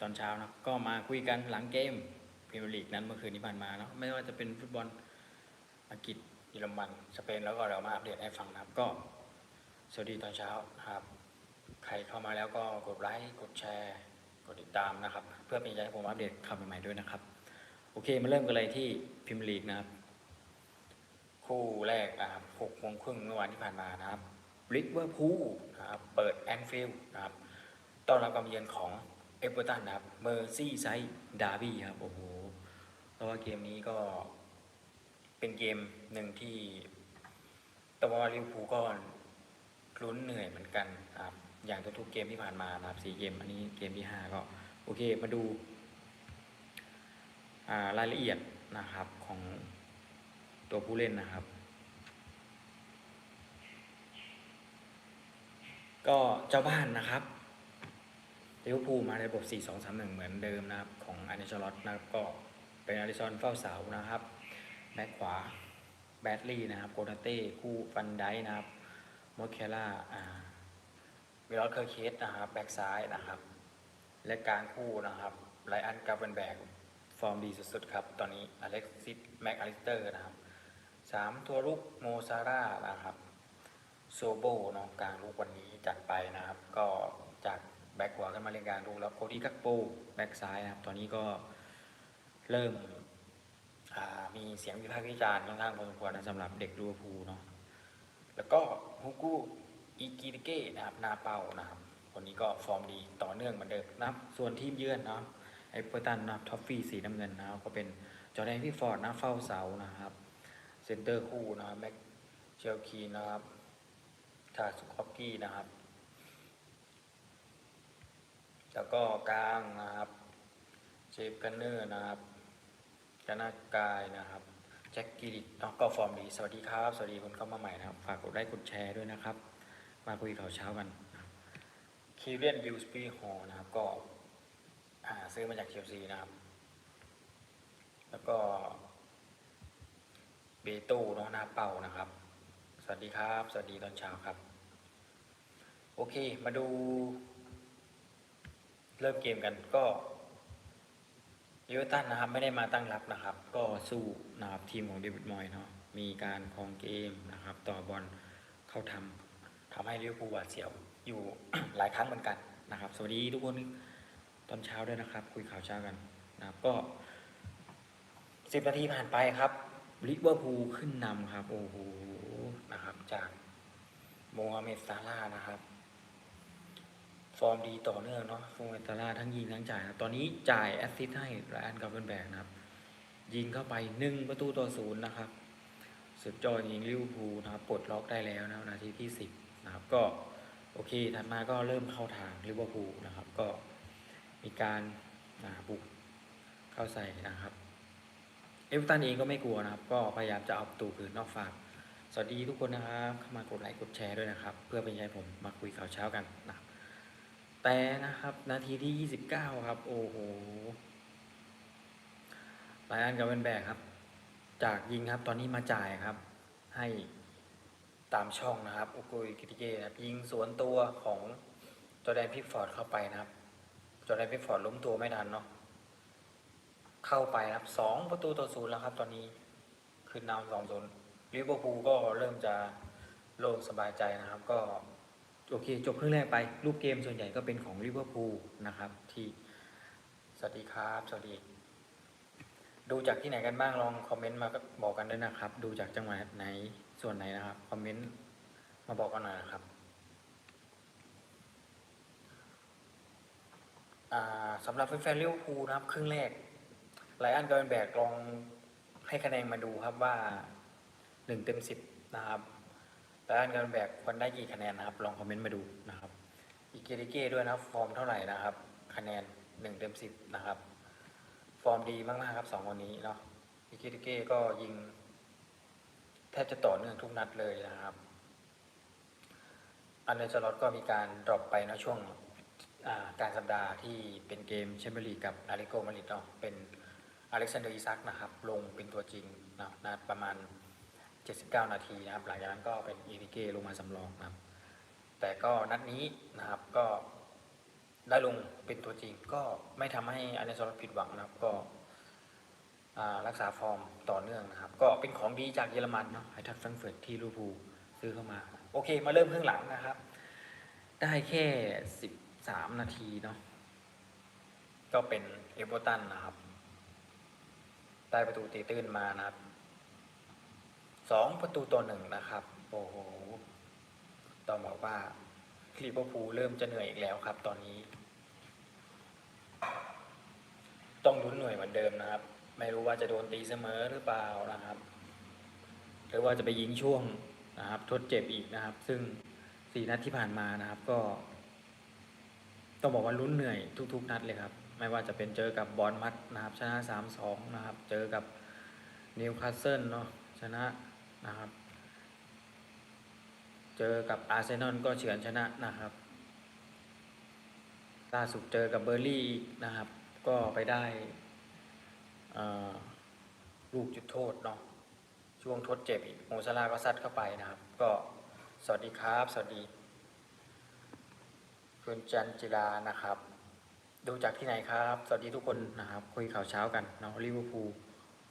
ตอนเช้านะก็มาคุยกันหลังเกมพรีเมียร์ลีกนั้นเมื่อคืนที่ผ่านมาเนาะไม่ว่าจะเป็นฟุตบอลอังกฤษเยอรมันสเปนแล้วก็เรามาอัปเดตให้ฟังนะครับก็ สวัสดีตอนเช้าครับ ใครเข้ามาแล้วก็กดไลค์กดแชร์ กดติดตามนะครับ เพื่อเป็นใจให้ผมอัปเดตข่าวใหม่ๆด้วยนะครับ โอเคมาเริ่มกันเลยที่พรีเมียร์ลีกนะครับ คู่แรกนะครับ6โมงครึ่งเมื่อวานที่ผ่านมานะครับลิเวอร์พูลนะครับเปิดแอนฟิลด์นะครับต้อนรับการเยือนของ เอเวอร์ตันนะครับเมอร์ซี่ไซด์ดาร์บี้ครับ โอ้โหเพราะว่าเกมนี้ก็เป็นเกมหนึ่งที่ตัวลิเวอร์พูลก็ลุ้นเหนื่อยเหมือนกันครับ อย่างทุกๆเกมที่ผ่านมานะครับสี่เกม อันนี้เกมที่ห้าก็โอเคมาดูารายละเอียดนะครับของตัวผู้เล่นนะครับ ก็เจ้าบ้านนะครับ ลิเวอร์พูลมาในระบบ 4 2 3 1 เหมือนเดิมนะครับ ของอานิชลอตนะครับก็เป็นอาริซอนเฝ้าเสานะครับแบ็คขวาแบดลี่นะครับโกนาเต้คู่ฟันไดนะครับโมเคล่าอ่าวิลลอตเคอร์เคสนะครับแบ็กซ้ายนะครับ และกลางคู่นะครับไลอันกาเวนแบกฟอร์มดีสุดๆครับ ตอนนี้อเล็กซิสแม็กอลิสเตอร์นะครับสามตัวลุกโมซาร่านะครับโซโบนาะกลางลูกวันนี้จัดไปนะครับ ก็จาก แบ็กขวาขึ้นมาเล่นกลางลูกแล้วโคดี้กักโปแบ็กซ้ายนะครับตอนนี้ก็เริ่มมีเสียงวิพากษ์วิจารณ์ค่อนข้างพอสมควรนะสำหรับเด็กลิเวอร์พูลเนาะแล้วก็ฮุกูอิกิริเก้นะครับหนาเป้านะครับคนนี้ก็ฟอร์มดีต่อเนื่องเหมือนเดิมนะครับ ส่วนทีมเยือนนะไอเปอร์ตันนะครับท็อฟฟี่สีน้ำเงินนะครับก็เป็นจอร์แดนพี่ฟอร์ดนะเฝ้าเสานะครับเซนเตอร์คู่นะครับแม็กเชลคีนะครับทาสุคอฟกี้นะครับ แล้วก็กลางนะครับเชฟกันเนอร์นะครับกนากายนะครับแจ็คกิริตเนาะก็ฟอร์มดี สวัสดีครับ สวัสดีคนเข้ามาใหม่นะครับ ฝากกดไลค์กดแชร์ด้วยนะครับ มาคุยข่าวเช้ากันคีเรียนยูสปีฮอนะครับ ก็อ่าซื้อมาจากเชลซีนะครับ แล้วก็เบตูเนาะหน้าเป่านะครับ สวัสดีครับ สวัสดีตอนเช้าครับ โอเค มาดู เริ่มเกมกันก็ลิเวอร์ตันนะครับ ไม่ได้มาตั้งรับนะครับ ก็สู้นะครับทีมของเดวิดมอยเนาะมีการครองเกมนะครับ ต่อบอลเข้าทำทำให้ลิเวอร์พูลหวาดเสียวอยู่หลายครั้งเหมือนกันนะครับ สวัสดีทุกคนตอนเช้าด้วยนะครับ คุยข่าวเช้ากันนะครับก็สิบนาทีผ่านไปครับลิเวอร์พูลขึ้นนำครับ โอ้โหนะครับ จากโมฮัมเหม็ดซาร่านะครับ ฟอร์มดีต่อเนื่องเนาะโมฮัมเหม็ดซาร่าทั้งยิงทั้งจ่ายนะตอนนี้จ่ายแอสซิสต์ให้ไรอันกับเบนแบกนะครับ ยิงเข้าไปหนึ่งประตูต่อศูนย์นะครับ สุดยอดยิงลิวพูนะครับปลดล็อกได้แล้วนะครับนาทีที่สิบนะครับก็โอเคถัดมาก็เริ่มเข้าทางลิเวอร์พูลนะครับ ก็มีการาบุกเข้าใส่นะครับ เอเวอร์ตันเองก็ไม่กลัวนะครับ ก็พยายามจะเอาประตูคืนนอกฝากสวัสดีทุกคนนะครับเข้ามากดไลค์กดแชร์ด้วยนะครับ เพื่อเป็นใจผมมาคุยข่าวเช้ากันนะครับ แต่นะครับ นาทีที่ 29 ครับ โอ้โหไลอันกับเวนแบกครับ จากยิงครับตอนนี้มาจ่ายครับ ให้ตามช่องนะครับอุกุยกิติเกนะครับยิงสวนตัวของจอแดนพิกฟอร์ดเข้าไปนะครับ จอแดนพิกฟอร์ดล้มตัวไม่ทันเนาะเข้าไปครับสองประตูต่อศูนย์แล้วครับ ตอนนี้คือนำสองศูนย์ลิเวอร์พูลก็เริ่มจะโล่งสบายใจนะครับ ก็ โอเค จบครึ่งแรกไป รูปเกมส่วนใหญ่ก็เป็นของลิเวอร์พูลนะครับ ที่ สวัสดีครับ สวัสดี ดูจากที่ไหนกันบ้าง ลองคอมเมนต์มาบอกกันด้วยนะครับ ดูจากจังหวัดไหน ส่วนไหนนะครับ คอมเมนต์มาบอกกันหน่อยนะครับสำหรับแฟนๆลิเวอร์พูลนะครับ ครึ่งแรกไลอันกับเวนแบกลองให้คะแนนมาดูครับว่าหนึ่งเต็มสิบนะครับ ไลอันกับเวนแบกควรได้กี่คะแนนนะครับ ลองคอมเมนต์มาดูนะครับอีเกริเก้ด้วยนะครับ ฟอร์มเท่าไหร่นะครับ คะแนนหนึ่งเต็มสิบนะครับ ฟอร์มดีมากๆครับสองคนนี้เนาะอีเกริเก้ก็ยิง แทบจะต่อเนื่องทุกนัดเลยนะครับ อันเดอร์สล็อตก็มีการดรอปไปนะช่วงกลารสัปดาห์ที่เป็นเกมแชมเปี้ยนลีกกับอาริโกมาริดเนาะเป็นอเล็กซานเดอร์อิซักนะครับ ลงเป็นตัวจริงนะนัดประมาณ 79 นาทีนะครับ หลังจากนั้นก็เป็นอีริเกลงมาสำรองนะครับ แต่ก็นัดนี้นะครับก็ได้ลงเป็นตัวจริงก็ไม่ทำให้อาร์สโซลผิดหวังนะครับ ก็รักษาฟอร์มต่อเนื่องนะครับ ก็เป็นของดีจากเยอรมันเนาะไอทักแฟรงเฟิร์ตที่ลิเวอร์พูซื้อเข้ามา โอเคมาเริ่มเครึ่องหลังนะครับ ได้แค่สิบสามนาทีเนาะก็เป็นเอเวอร์ตันนะครับ ได้ประตูตีตื้นมานะครับ สองประตูต่อหนึ่งนะครับ โอ้โหต้องบอกว่าลิเวอร์พูลเริ่มจะเหนื่อยอีกแล้วครับ ตอนนี้ ต้องลุ้นหน่วยเหมือนเดิมนะครับ ไม่รู้ว่าจะโดนตีเสมอหรือเปล่านะครับ หรือว่าจะไปยิงช่วงนะครับทดเจ็บอีกนะครับ ซึ่งสี่นัดที่ผ่านมานะครับ ก็ ต้องบอกว่าลุ้นเหนื่อยทุก ๆ นัดเลยครับ ไม่ว่าจะเป็นเจอกับบอลมัดนะครับ ชนะสามสองนะครับ เจอกับนิวคาสเซิลเนาะชนะ นะครับ เจอกับอาร์เซนอลก็เฉือนชนะนะครับล่าสุดเจอกับเบอร์ลี่นะครับ ก็ไปได้ลูกจุดโทษเนาะช่วงทดเจ็บอีกโมซาลาก็ซัดเข้าไปนะครับ ก็สวัสดีครับ สวัสดี คุณจันจิรานะครับ ดูจากที่ไหนครับ สวัสดีทุกคนนะครับ คุยข่าวเช้ากันเนาะลิเวอร์พูล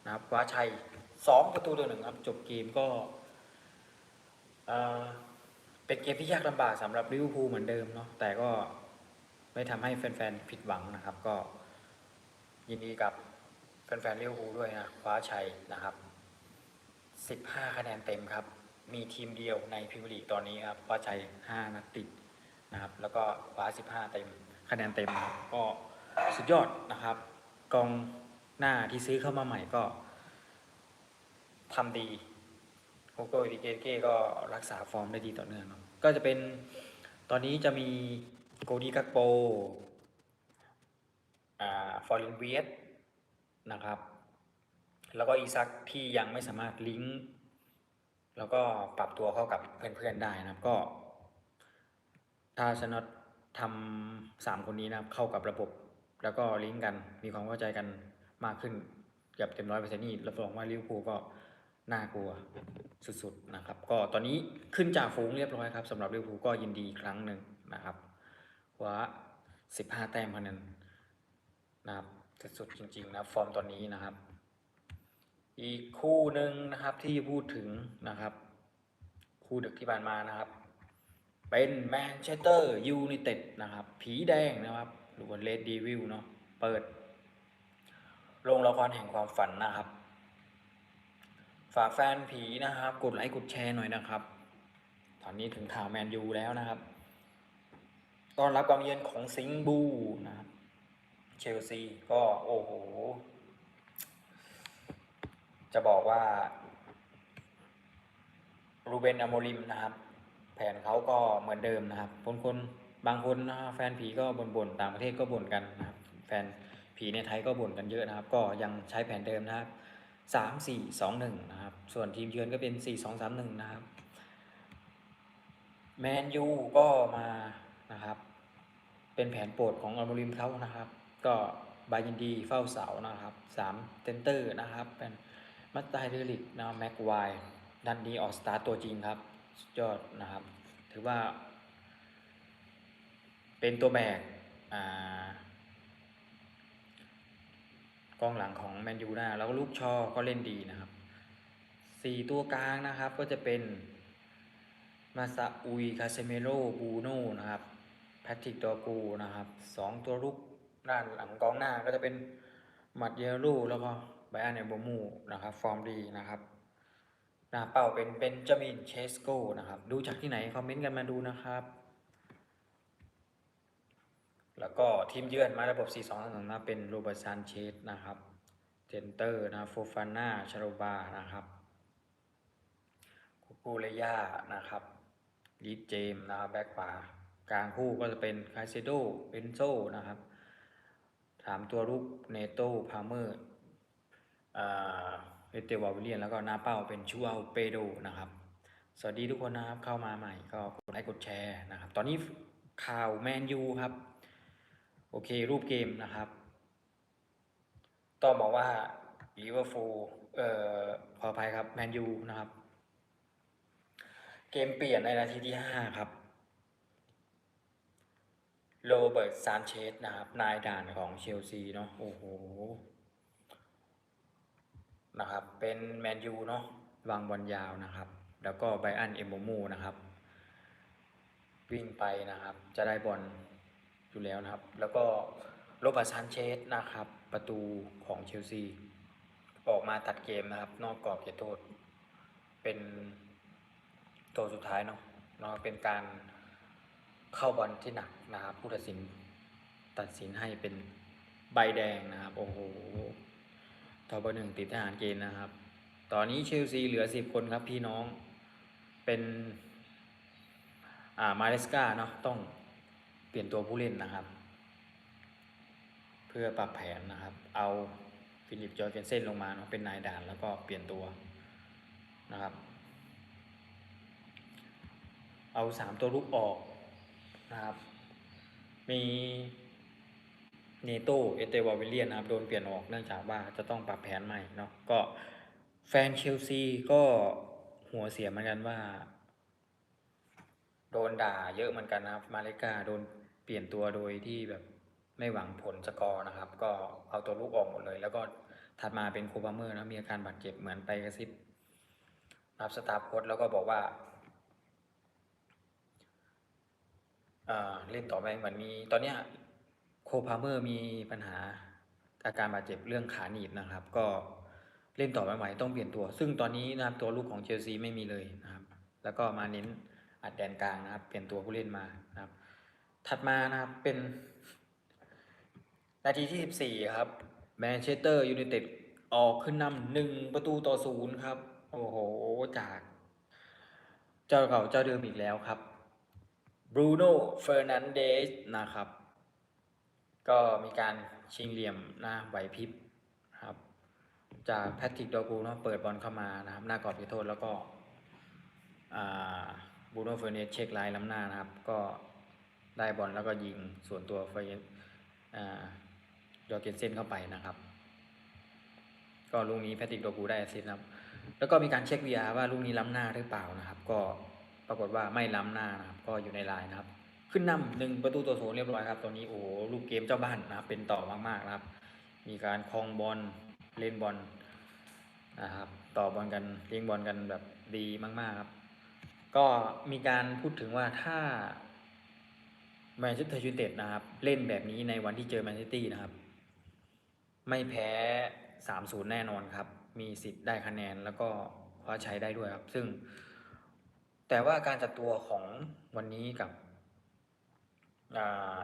นะครับว้าชัย สองประตูต่อหนึ่งครับจบเกมก็เป็นเกมที่ยากลำบากสำหรับลิเวอร์พูลเหมือนเดิมเนาะแต่ก็ไม่ทำให้แฟนๆผิดหวังนะครับ ก็ยินดีกับแฟนๆลิเวอร์พูลด้วยนะคว้าชัยนะครับ 15 คะแนนเต็มครับ มีทีมเดียวในพรีเมียร์ลีกตอนนี้ครับคว้าชัย 5 นัดติดนะครับ แล้วก็คว้า 15 เต็มคะแนนเต็มนะครับก็สุดยอดนะครับกองหน้าที่ซื้อเข้ามาใหม่ก็ ทำดีโฮโกอิริเกเก้ก็รักษาฟอร์มได้ดีต่อเนื่องเนะก็จะเป็นตอนนี้จะมีโกดีกักโปอ่าฟอร์ลินเวียสนะครับ แล้วก็อีซักที่ยังไม่สามารถลิงก์แล้วก็ปรับตัวเข้ากับเพื่อนๆได้นะครับก็ ถ้าชนะทำสามคนนี้นะครับเข้ากับระบบ แล้วก็ลิงก์กันมีความเข้าใจกันมากขึ้นเกือบเต็มร้อยเปอร์เซ็นต์นี่รับรองว่าลิเวอร์พูลก็ น่ากลัวสุดๆนะครับ ก็ตอนนี้ขึ้นจากฝูงเรียบร้อยครับสำหรับลิเวอร์พูลก็ยินดีอีกครั้งหนึ่งนะครับว้าสิบห้าแต้มคะแนนนะครับสุดๆจริงๆนะฟอร์มตอนนี้นะครับ อีกคู่หนึ่งนะครับที่พูดถึงนะครับ คู่ดึกที่ผ่านมานะครับ เป็นแมนเชสเตอร์ยูไนเต็ดนะครับ ผีแดงนะครับหรือว่าเลดดีวิลเนาะเปิดโรงละครแห่งความฝันนะครับากแฟนผีนะครับ กดไลค์กดแชร์หน่อยนะครับ ตอนนี้ถึงข่าวแมนยูแล้วนะครับต้อนรับกองเยือนของสิงบูนะครับเชลซีก็โอ้โห จะบอกว่ารูเบนอโมริมนะครับ แผนเขาก็เหมือนเดิมนะครับคนคนบางคนนะแฟนผีก็บ่นๆต่างประเทศก็บ่นกันนะครับ แฟนผีในไทยก็บ่นกันเยอะนะครับ ก็ยังใช้แผนเดิมนะครับ สามสี่สองหนึ่งนะครับ ส่วนทีมเยือนก็เป็นสี่สองสามหนึ่งนะครับ แมนยูก็มานะครับ เป็นแผนโปรดของอัลโมริมเขานะครับ ก็บายินดีเฝ้าเสานะครับสามเซนเตอร์นะครับ เป็นมัตไตเดลิกนะแม็กไวดันดีออกสตาร์ตัวจริงครับยอดนะครับ ถือว่า เป็นตัวแบกอ่า กองหลังของแมนยูนะแล้วก็ลูกชอก็เล่นดีนะครับสี่ตัวกลางนะครับก็จะเป็นมาซาอุยคาเซเมโรบูโนนะครับแพทริกดอกูนะครับสองตัวลุกด้านหลังกองหน้าก็จะเป็นมัดเยลูแล้วก็ไบอันเนโบมูนะครับ ฟอร์มดีนะครับหน้าเป้าเป็นเบนจามินเชสโกนะครับ ดูจากที่ไหน คอมเมนต์กันมาดูนะครับ แล้วก็ทีมเยือนมาระบบ 4-2-3นะเป็นโรเบร์ซานเชสนะครับเจนเตอร์นะโฟฟาน่าชาโรบานะครับคูกูเลยานะครับลีดเจมนะครับแบ็คขวากลางคู่ก็จะเป็นคาเซโดเบนโซนะครับสามตัวลูกเนโตพาเมอร์อ่าเอเตวาวิเลียนแล้วก็หน้าเป้าเป็นชูอัลเปโดนะครับ สวัสดีทุกคนนะครับเข้ามาใหม่ก็กดไลค์กดแชร์นะครับ ตอนนี้ข่าวแมนยูครับ โอเค รูปเกมนะครับต้องบอกว่าลิเวอร์พูลเอ่อขออภัยครับแมนยูนะครับ เกมเปลี่ยนในนาทีที่ห้าครับโรเบิร์ตซานเชสนะครับ นายด่านของเชลซีเนาะโอ้โหนะครับ เป็นแมนยูเนาะวางบอลยาวนะครับ แล้วก็ไบอันเอมโบมูนะครับ วิ่งไปนะครับ จะได้บอล อยู่แล้วนะครับ แล้วก็โรบิร์ตซานเชสนะครับ ประตูของเชลซี ออกมาตัดเกมนะครับ นอกกรอบเขตโทษ เป็นตัวสุดท้ายเนาะเนาะเป็นการเข้าบอลที่หนักนะครับ ผู้ตัดสินตัดสินให้เป็นใบแดงนะครับ โอ้โหทบหนึ่งติดทหารเกณฑ์นะครับ ตอนนี้เชลซีเหลือสิบคนครับพี่น้องเป็น อ่า มาเลสกาเนาะต้อง เปลี่ยนตัวผู้เล่นนะครับ เพื่อปรับแผนนะครับ เอาฟิลิปจอร์เกนเซนลงมาเนาะเป็นนายด่านแล้วก็เปลี่ยนตัวนะครับ เอาสามตัวลุกออกนะครับ มีเนโตเอเตวาวิลเลียนนะครับโดนเปลี่ยนออกเนื่องจากว่าจะต้องปรับแผนใหม่เนาะก็แฟนเชลซีก็หัวเสียเหมือนกันว่า โดนด่าเยอะเหมือนกันนะครับ มาเลกาโดน ปลี่ยนตัวโดยที่แบบไม่หวังผลสกอร์นะครับ ก็เอาตัวลูกออกหมดเลย แล้วก็ถัดมาเป็นโคบาเมอร์นะมีอาการบาดเจ็บเหมือนไปกระซิบรับสตาร์โค้ชแล้วก็บอกว่าอ่าเล่นต่อไปเหมือนมีตอนเนี้ยโคพาเมอร์มีปัญหาอาการบาดเจ็บเรื่องขาหนีบนะครับ ก็เล่นต่อไม่ไหวต้องเปลี่ยนตัว ซึ่งตอนนี้นะครับตัวลูกของเชลซีไม่มีเลยนะครับ แล้วก็มาเน้นอัดแดนกลางนะครับ เปลี่ยนตัวผู้เล่นมานะครับ ถัดมานะครับเป็น นาทีที่ 14 ครับแมนเชสเตอร์ยูไนเต็ดออกขึ้นนำหนึ่งประตูต่อศูนย์ครับ โอ้โห จาก เจ้าเก่าเจ้าเดิมอีกแล้วครับบรูโน่เฟอร์นันเดสนะครับ ก็มีการชิงเหลี่ยมหน้าไหวพริบครับ จากแพทริกดอกูเนาะเปิดบอลเข้ามานะครับ หน้ากรอบเขตโทษแล้วก็บูโน่เฟอร์เนสเช็คไลน์ล้ำหน้านะครับ ก็ ได้บอลแล้วก็ยิงส่วนตัวเฟอร์เนสยอเกนเซนเข้าไปนะครับ ก็ลูกนี้แพทริกดกูได้แอสซิสนะครับ แล้วก็มีการเช็ค VR ว่าลูกนี้ล้ำหน้าหรือเปล่านะครับ ก็ปรากฏว่าไม่ล้ำหน้านะครับ ก็อยู่ในลน์นะครับ ขึ้นนำหนึ่งประตูต่อศูนย์เรียบร้อยครับ ตอนนี้โอ้โหลูกเกมเจ้าบ้านนะครับ เป็นต่อมากๆนะครับ มีการคลองบอลเล่นบอลนะครับ ต่อบอลกันเลี้ยงบอลกันแบบดีมากๆครับ ก็มีการพูดถึงว่าถ้า แมนเชสเตอร์ยูไนเต็ดนะครับ เล่นแบบนี้ในวันที่เจอแมนซิตี้นะครับ ไม่แพ้ 3-0 แน่นอนครับ มีสิทธิ์ได้คะแนนแล้วก็คว้าชัยได้ด้วยครับ ซึ่ง แต่ว่าการจัดตัวของวันนี้กับ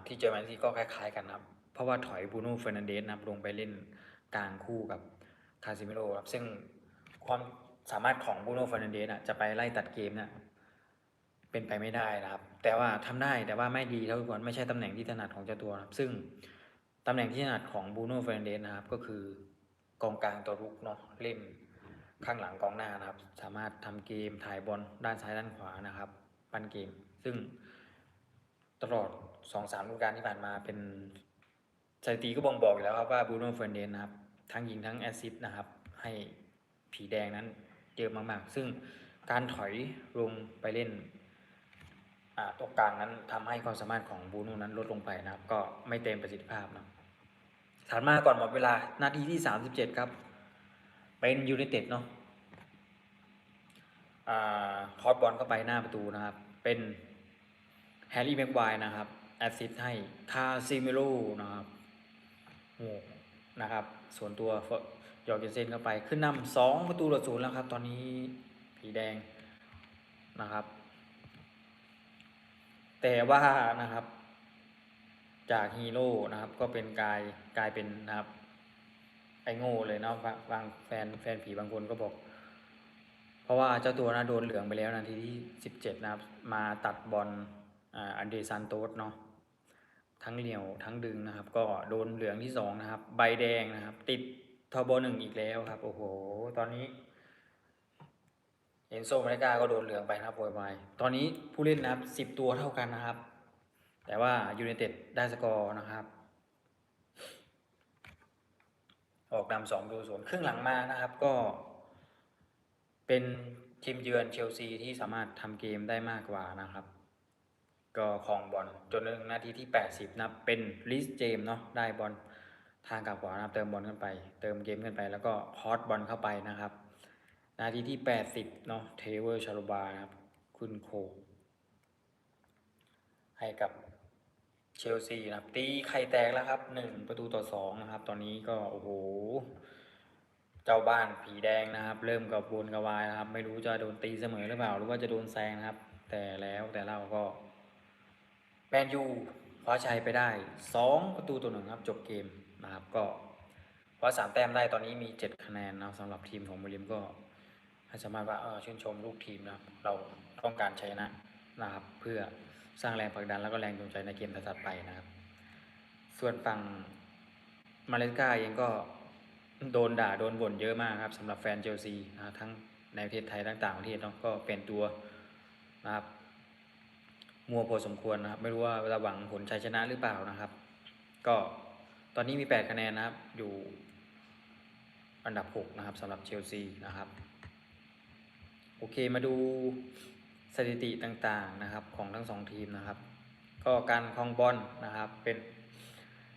ที่เจอแมนซิตี้ก็คล้าย ๆ กันครับ เพราะว่าถอยบูโน่เฟอร์นันเดสนะครับลงไปเล่นกลางคู่กับคาซิเมโรครับซึ่งความสามารถของบูโน่เฟอร์นันเดสจะไปไล่ตัดเกมเนี่ย เป็นไปไม่ได้นะครับ แต่ว่าทำได้แต่ว่าไม่ดีเท่าก่อนไม่ใช่ตำแหน่งที่ถนัดของเจ้าตัวนะครับ ซึ่งตำแหน่งที่ถนัดของบูโน่เฟอร์นันเดสนะครับ ก็คือกองกลางตัวรุกเนาะเล่นข้างหลังกองหน้านะครับ สามารถทำเกมถ่ายบอลด้านซ้ายด้านขวานะครับปั้นเกม ซึ่งตลอดสองสามฤดูกาลที่ผ่านมาเป็นสถิติก็บ่งบอกอยู่แล้วครับว่าบูโน่เฟอร์นันเดสนะครับ ทั้งยิงทั้งแอสซิสต์นะครับ ให้ผีแดงนั้นเยอะมากๆ ซึ่งการถอยลงไปเล่น ตรงกลางนั้นทำให้ความสามารถของบูน่นั้นลดลงไปนะครับ ก็ไม่เต็มประสิทธิภาพนะถัดมาก่อนหมดเวลานาทีที่ 37 ครับ เป็นยูไนเต็ดเนาะคอร์สบอลเข้าไปหน้าประตูนะครับ เป็นแฮร์รี่แม็กไวร์นะครับแอสซิสต์ให้คาซิเมโร่นะครับโอ้นะครับ ส่วนตัวยอร์เกนเซนเข้าไป ขึ้นนำสองประตูต่อศูนย์แล้วครับ ตอนนี้ผีแดงนะครับ แต่ว่านะครับ จากฮีโร่นะครับ ก็เป็นกลายกลายเป็นนะครับ ไอโง่เลยเนาะบางแฟนแฟนผีบางคนก็บอก เพราะว่าเจ้าตัวนะโดนเหลืองไปแล้วนาทีที่สิบเจ็ดนะครับ มาตัดบอลอันเดซันโตสเนาะทั้งเหนียวทั้งดึงนะครับ ก็โดนเหลืองที่สองนะครับ ใบแดงนะครับ ติดทบหนึ่งอีกแล้วครับ โอ้โห ตอนนี้ เอนโซมาริกาก็โดนเหลืองไปนะครับโวยวายตอนนี้ผู้เล่นนะครับสิบตัวเท่ากันนะครับ แต่ว่ายูไนเต็ดได้สกอร์นะครับ ออกนำสองดูศูนย์ครึ่งหลังมานะครับ ก็ เป็นทีมเยือนเชลซีที่สามารถทำเกมได้มากกว่านะครับ ก็ครองบอลจนถึงนาทีที่ 80 นะเป็นลิสเจมเนาะได้บอลทางกลับขวานะครับเติมบอลขึ้นไป เติมเกมขึ้นไป แล้วก็คอสบอลเข้าไปนะครับ นาทีที่80เนาะเทเวอร์ชาลบานะครับ คุณโค ให้กับเชลซีนะครับตีไข่แตกแล้วครับหนึ่งประตูต่อสองนะครับ ตอนนี้ก็โอ้โห เจ้าบ้านผีแดงนะครับ เริ่มกับวนกระวายนะครับ ไม่รู้จะโดนตีเสมอหรือเปล่า หรือว่าจะโดนแซงนะครับ แต่แล้วแต่เราก็แมนยูคว้าชัยไปได้สองประตูต่อหนึ่งครับจบเกมนะครับก็คว้าสามแต้มได้ตอนนี้มีเจ็ดคะแนนนะสำหรับทีมของบุรีมก็ ให้สามารถว่าเออชื่นชมลูกทีมนะครับ เราต้องการชัยชนะนะครับ เพื่อสร้างแรงผลักดันแล้วก็แรงจูงใจในเกมถัดไปนะครับ ส่วนฝั่งมาเลสกาเองก็โดนด่าโดนบ่นเยอะมากครับสำหรับแฟนเชลซีนะทั้งในประเทศไทยทั้งต่างประเทศเนาะก็เป็นตัวนะครับมัวพอสมควรนะครับ ไม่รู้ว่าจะหวังผลชัยชนะหรือเปล่านะครับ ก็ตอนนี้มี 8 คะแนนนะครับอยู่อันดับ 6 นะครับสำหรับเชลซีนะครับ อเคมาดูสถิติต่างๆนะครับของทั้งสองทีมนะครับ ก็การครองบอลนะครับเป็น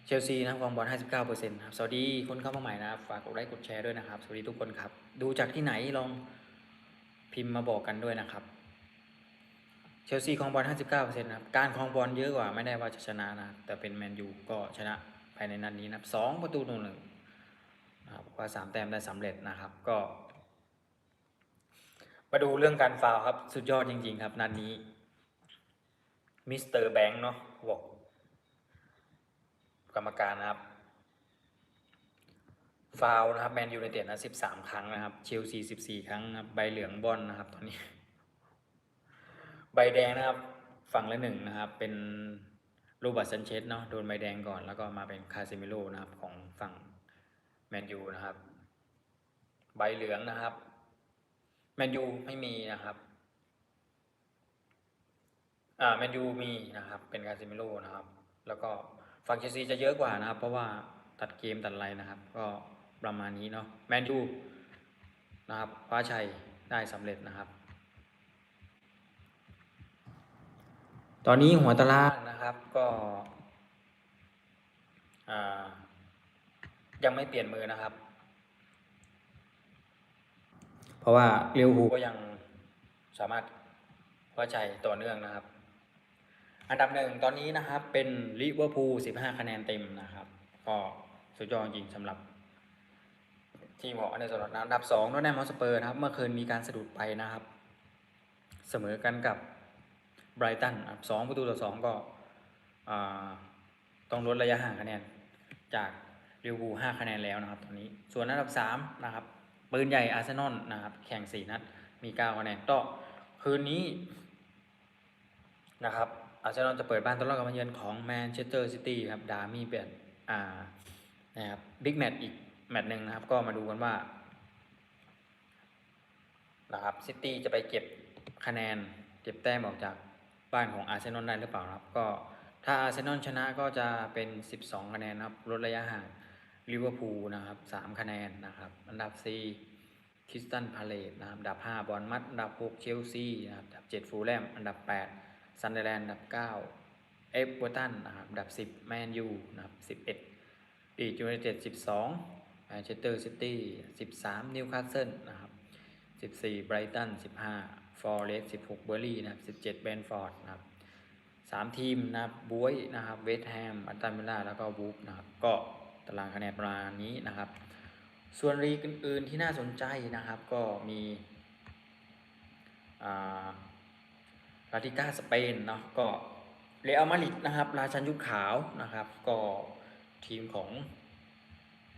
เชลซีนะครองบอล 59%ครับสวัสดีคนเข้ามาใหม่นะครับฝากกดไลค์กดแชร์ด้วยนะครับ สวัสดีทุกคนครับ ดูจากที่ไหนลองพิมพ์มาบอกกันด้วยนะครับเชลซีครองบอล 59%นะครับการครองบอลเยอะกว่าไม่ได้ว่าจะชนะนะแต่เป็นแมนยูก็ชนะภายในนัดนี้นะครับสองประตูต่อหนึ่งนะครับคว้าสามแต้มได้สำเร็จนะครับก็ มาดูเรื่องการฟาวครับ สุดยอดจริง ๆ ครับนัดนี้มิสเตอร์แบงค์เนาะบอกกรรมการนะครับ ฟาวนะครับแมนยูไนเต็ดนะ13ครั้งนะครับเชลซี14ครั้งนะครับใบเหลืองบอลนะครับ ตอนนี้ ใบแดงนะครับ ฝั่งละหนึ่งนะครับ เป็นโรบัตซันเชสเนาะโดนใบแดงก่อน แล้วก็มาเป็นคาเซมิโลนะครับ ของฝั่งแมนยูนะครับ ใบเหลืองนะครับ แมนยูไม่มีนะครับอ่าแมนยูมีนะครับ เป็นคาเซมิโลนะครับ แล้วก็ฝั่งเชลซีจะเยอะกว่านะครับ เพราะว่าตัดเกมตัดอะไรนะครับ ก็ประมาณนี้เนาะแมนยูนะครับคว้าชัยได้สำเร็จนะครับ ตอนนี้หัวตารางนะครับก็อ่ายังไม่เปลี่ยนมือนะครับ เพ ราะว่าเลียวฮูลก็ยังสามารถคว้าชัยต่อเนื่องนะครับ อันดับหนึ่งตอนนี้นะครับเป็นลิเวอร์พูล15 คะแนนเต็มนะครับ ก็สุดยอดจริงสำหรับ ทีมของอันเดอร์สันอันดับสองโนแนมฮอสเปอร์นะครับ เมื่อคืนมีการสะดุดไปนะครับ เสมอกันกับไบรตันครับสองประตูต่อสองก็อ่าต้องลดระยะห่างคะแนนจากลิเวอร์พูลห้าคะแนนแล้วนะครับตอนนี้ ส่วนอันดับสามนะครับ ปืนใหญ่อาร์เซนอลนะครับ แข่งสี่นัด มีเก้าคะแนนต่อคืนนี้นะครับ อาร์เซนอลจะเปิดบ้านต้อนรับการมาเยือนของแมนเชสเตอร์ซิตี้ครับ ดาร์มี่เปลี่ยนอ่านะครับบิ๊กแมตช์อีกแมตช์หนึ่งนะครับ ก็มาดูกันว่านะครับซิตี้จะไปเก็บคะแนน เก็บแต้มออกจากบ้านของอาร์เซนอลได้หรือเปล่านะครับ ก็ถ้าอาร์เซนอลชนะก็จะเป็น 12 คะแนนครับลดระยะห่าง ลิเวอร์พูลนะครับ3คะแนนนะครับ อันดับ4คริสตันพาเลตนะครับ อันดับ5บอลมัดอันดับ6เชลซีนะครับ อันดับ7ฟูลแลม อันดับ8ซันเดอร์แลนด์ อันดับ9เอฟเวอร์ตันนะครับ อันดับ10แมนยูนะครับ11ลีดยูไนเต็ด12แมนเชสเตอร์ซิตี้13นิวคาสเซิลนะครับ14ไบรตัน15ฟอร์เรสต์16เบอร์ลี่นะครับ17เบนฟอร์ดนะครับ3ทีมนะครับบวยนะครับเวสต์แฮมอัตตันวิลล่าแล้วก็วูฟนะครับก็ ตารางคะแนนประมาณนี้นะครับ ส่วนลีกอื่นๆที่น่าสนใจนะครับก็มีอ่าลาติก้าสเปนเนาะก็เรอัลมาดริดนะครับราชันยุคขาวนะครับ ก็ทีมของ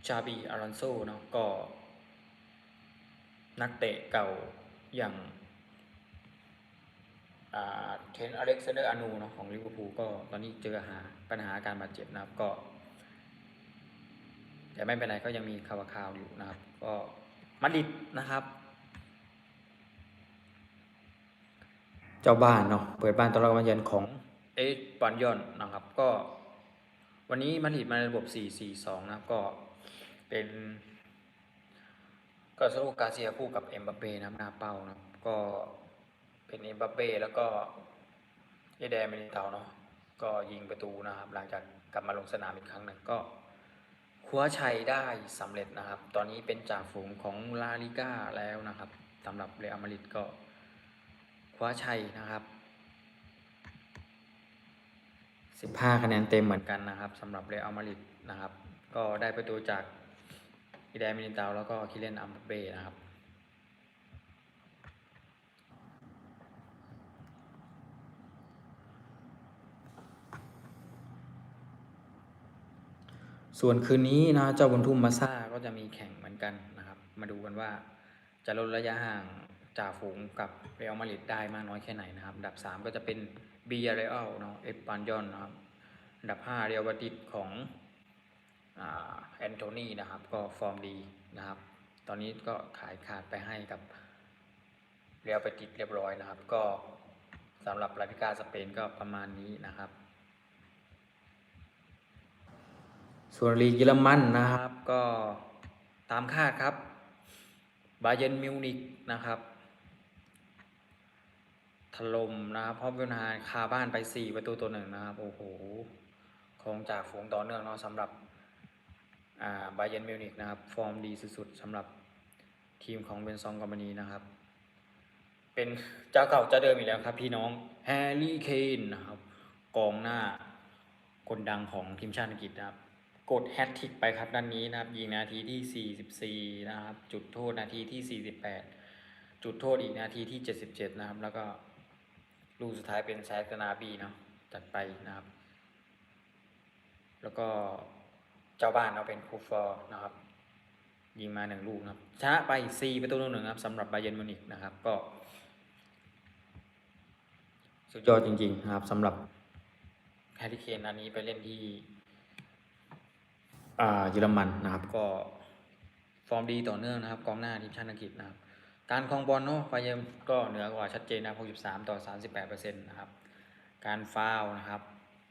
ชาบีอารอนโซเนาะก็นักเตะเก่าอย่างเทนอเล็กซานเดอร์อานูเนาะของลิเวอร์พูลก็ตอนนี้เจอหาปัญหาการบาดเจ็บนะครับก็ แต่ไม่เป็นไรก็ยังมีข่าวข่าวอยู่นะครับ ก็มาดิดนะครับ เจ้าบ้านเนาะเปิดบ้านตอนรับการมาเยือนของเอสปานยอนนะครับ ก็ วันนี้มาดิดมาในระบบ 4-4-2 นะครับ ก็เป็นก็สรุกาเซียคู่กับเอ็มบัปเป้นะครับหน้าเป้านะครับ ก็เป็นเอ็มบัปเป้แล้วก็ยายแดงเมนิเตาเนาะก็ยิงประตูนะครับ หลังจากกลับมาลงสนามอีกครั้งหนึ่งก็ คว้าชัยได้สำเร็จนะครับ ตอนนี้เป็นจ่าฝูงของลาลิก้าแล้วนะครับสำหรับเรอัลมาดริดก็คว้าชัยนะครับ15คะแนนเต็มเหมือนกันนะครับสำหรับเรอัลมาดริดนะครับ ก็ได้ประตูจากอีแดนมินิเตาแล้วก็คิเลนอัมเบ้นะครับ ส่วนคืนนี้นะเจ้าบุญทุ่มมาซ่าก็จะมีแข่งเหมือนกันนะครับ มาดูกันว่าจะลดระยะห่างจ่าฝูงกับเรอัลมาดริดได้มากน้อยแค่ไหนนะครับอันดับ 3 ก็จะเป็นเบียเรอัลเนาะเอสปานยอนนะครับอันดับ 5 เรียวบาติดของแอนโทนีนะครับ ก็ฟอร์มดีนะครับ ตอนนี้ก็ขายขาดไปให้กับเรียวบาติดเรียบร้อยนะครับ ก็สำหรับลาลิกาสเปนก็ประมาณนี้นะครับ ส่วนลีกเยอรมันนะครับก็ตามคาดครับ บาเยร์นมิวนิกนะครับ ถล่มนะครับเพราะเป็นหาคาบ้านไป 4 ประตูตัวหนึ่งนะครับ โอ้โหคงจากฝูงต่อเนื่องเนาะสำหรับอ่าบาเยร์นมิวนิกนะครับ ฟอร์มดีสุดๆสำหรับทีมของเบนซองกอมมานีนะครับ เป็นเจ้าเก่าเจ้าเดิมอีกแล้วครับ พี่น้องแฮร์รี่เคนนะครับกองหน้าคนดังของทีมชาติอังกฤษนะครับ กดแฮตทิกไปครับด้านนี้นะครับ ยิงนาทีที่ 44 นะครับ จุดโทษนาทีที่ 48 จุดโทษอีกนาทีที่ 77 นะครับ แล้วก็ลูกสุดท้ายเป็นแซดกนาบีเนาะจัดไปนะครับ แล้วก็เจ้าบ้านเอาเป็นคูฟอร์นะครับ ยิงมาหนึ่งลูกนะครับชนะไป4ประตูต่อหนึ่งครับสำหรับบาเยนมิวนิกนะครับก็ สุดยอดจริงๆนะครับสำหรับแฮร์รี่เคนอันนี้ไปเล่นที่ เยอรมันนะครับ ก็ฟอร์มดีต่อเนื่องนะครับกองหน้าทีมชาติอังกฤษนะครับ การครองบอลเนาะไปเยมก็เหนือกว่าชัดเจนนะ63 ต่อ 38%นต์นะครับ การฟาวนะครับ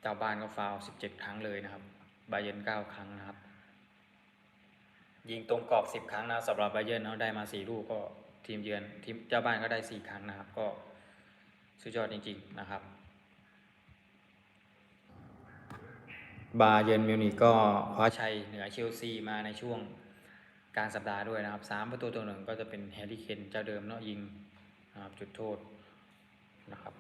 เจ้าบ้านก็ฟาว17 ครั้งเลยนะครับบาเยน9ครั้งนะครับ ยิงตรงกรอบ 10 ครั้งนะสำหรับบาเยนเนาะได้มา 4 ลูกก็ทีมเยือนทีมเจ้าบ้านก็ได้ 4 ครั้งนะครับ ก็สุดยอดจริง ๆ นะครับ บาเยิร์นมิวนิกก็คว้าชัยเหนือเชลซีมาในช่วงกลางสัปดาห์ด้วยนะครับสามประตูตัวหนึ่งก็จะเป็นแฮร์รี่เคนเจ้าเดิมเนาะยิงนะครับจุดโทษนะครับ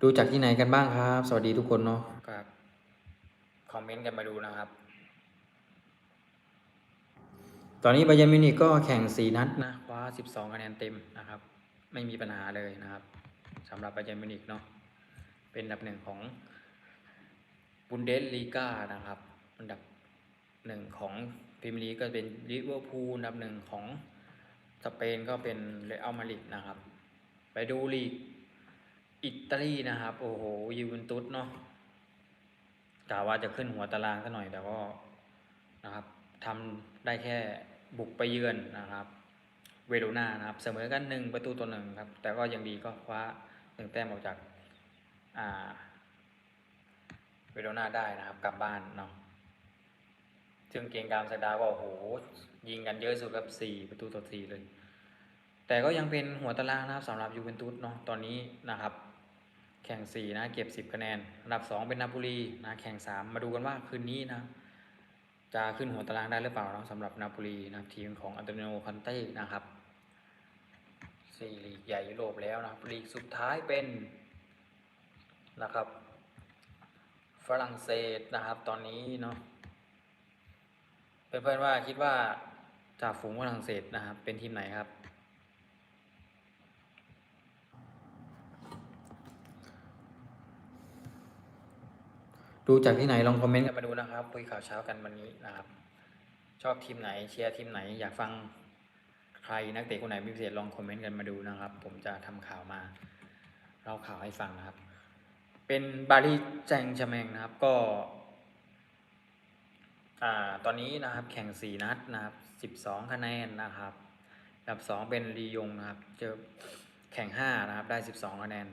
ดูจากที่ไหนกันบ้างครับ สวัสดีทุกคนเนาะครับคอมเมนต์กันมาดูนะครับ ตอนนี้บาเยิร์นมิวนิกก็แข่ง 4 นัดนะคว้า 12 คะแนนเต็มนะครับ ไม่มีปัญหาเลยนะครับสำหรับบาเยิร์นมิวนิกเนาะเป็นอันดับหนึ่งของบุนเดสลีกานะครับ อันดับหนึ่งของพรีเมียร์ลีกก็เป็นลิเวอร์พูลอันดับหนึ่งของสเปนก็เป็นเรอัลมาดริดนะครับ ไปดูลีกอิตาลีนะครับ โอ้โหยูเวนตุสเนาะกะว่าจะขึ้นหัวตารางซะหน่อยแต่ก็นะครับทำได้แค่บุกไปเยือนนะครับ เวโรนานะครับ เสมอกันหนึ่งประตูต่อหนึ่งครับ แต่ก็ยังดีก็คว้า หนึ่งแต้มออกจากอ่าเวโรนาได้นะครับ กลับบ้านเนาะซึ่งเกมการสัปดาก็โอ้โห ยิงกันเยอะสุดครับสี่ประตูต่อสี่เลย แต่ก็ยังเป็นหัวตารางนะครับสำหรับยูเวนตุสเนาะตอนนี้นะครับ แข่งสี่นะ เก็บสิบคะแนนอันดับสองเป็นนาโปลีนะแข่งสามมาดูกันว่าคืนนี้นะ จะขึ้นหัวตารางได้หรือเปล่าเนาะสำหรับนาโปลีนะครับทีมของอันโตนิโอคอนเต้นะครับ สี่ลีกใหญ่ยุโรปแล้วนะครับลีกสุดท้ายเป็นนะครับ ฝรั่งเศสนะครับ ตอนนี้เนาะเพื่อนๆว่าคิดว่าจากฝูงฝรั่งเศสนะครับเป็นทีมไหนครับ ดูจากที่ไหนลองคอมเมนต์กันมาดูนะครับคุยข่าวเช้ากันวันนี้นะครับ ชอบทีมไหนเชียร์ทีมไหนอยากฟัง ใครนักเตะคนไหนเป็นพิเศษลองคอมเมนต์กันมาดูนะครับ ผมจะทำข่าวมาเล่าข่าวให้ฟังนะครับ เป็นบารีแจงชแมงนะครับก็อ่าตอนนี้นะครับแข่งสี่นัดนะครับสิบสองคะแนนนะครับอันดับสองเป็นลียงนะครับเจอแข่งห้านะครับได้สิบสองคะแนน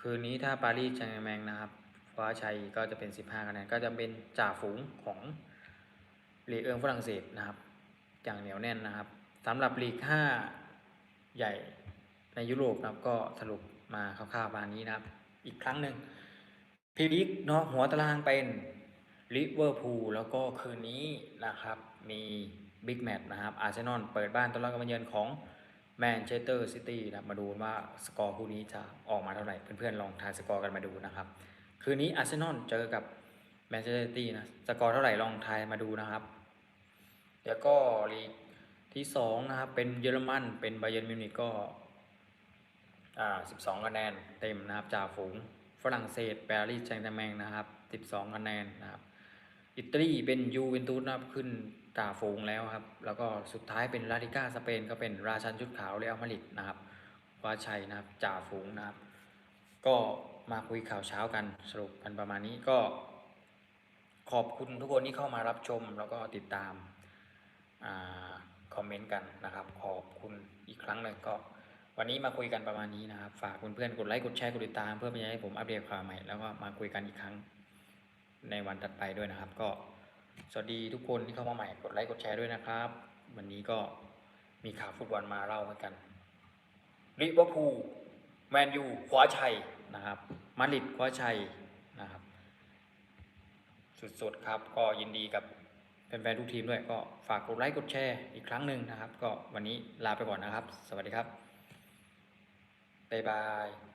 คืนนี้ถ้าปารีสแซงต์แมงนะครับคว้าชัยก็จะเป็น 15 คะแนน ก็จะเป็นจ่าฝูงของลีเอิงฝรั่งเศสนะครับ อย่างเหนียวแน่นนะครับสำหรับลีก 5 ใหญ่ในยุโรปนะครับก็สรุปมาคร่าวๆประมานี้นะครับ อีกครั้งหนึ่งพรีลิกเนาะหัวตารางเป็นลิเวอร์พูลแล้วก็คืนนี้นะครับ มีบิ๊กแมตช์นะครับอาร์เซนอลเปิดบ้านต้อนรับการมาเยือนของแมนเชสเตอร์ซิตี้นะมาดูว่าสกอร์คู่นี้จะออกมาเท่าไหร่ เพื่อนๆลองทายสกอร์กันมาดูนะครับ คืนนี้อาร์เซนอลเจอกับแมนเชสเตอร์ซิตี้นะสกอร์เท่าไหร่ลองทายมาดูนะครับ เดี๋ยวก็ลีกที่สองนะครับเป็นเยอรมันเป็นไบเยร์นมิวนิกก็อ่า12คะแนนเต็มนะครับจ่าฝูงฝรั่งเศสปารีสแซงต์แชร์แมงนะครับ12คะแนนนะครับอิตาลีเป็นยูเวนตุสนะครับขึ้นจ่าฝูงแล้วครับ แล้วก็สุดท้ายเป็นลาลิก้าสเปนก็เป็นราชันชุดขาวเรอัลมาดริดนะครับวาชัยนะครับจ่าฝูงนะครับ ก็มาคุยข่าวเช้ากันสรุปกันประมาณนี้ก็ขอบคุณทุกคนที่เข้ามารับชมแล้วก็ติดตาม คอมเมนต์กันนะครับ ขอบคุณอีกครั้งหนึ่งก็ วันนี้มาคุยกันประมาณนี้นะครับ ฝากเพื่อนๆกดไลค์กดแชร์กดติดตาม เพื่อเป็นให้ผมอัปเดตข่าวใหม่แล้วก็มาคุยกันอีกครั้งในวันถัดไปด้วยนะครับ ก็สวัสดีทุกคนที่เข้ามาใหม่กดไลค์กดแชร์ด้วยนะครับ วันนี้ก็มีข่าวฟุตบอลมาเล่าเหมือนกันลิเวอร์พูลแมนยูคว้าชัยนะครับมาดริดคว้าชัยนะครับ สุดๆครับก็ยินดีกับ แฟนๆทุกทีมด้วยก็ฝากกดไลค์กดแชร์อีกครั้งหนึ่งนะครับ ก็วันนี้ลาไปก่อนนะครับ สวัสดีครับบ๊ายบาย